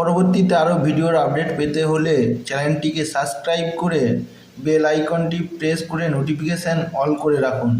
পরবর্তীতে আরও ভিডিওর আপডেট পেতে হলে চ্যানেলটিকে সাবস্ক্রাইব করে বেল আইকনটি প্রেস করে নোটিফিকেশান অল করে রাখুন।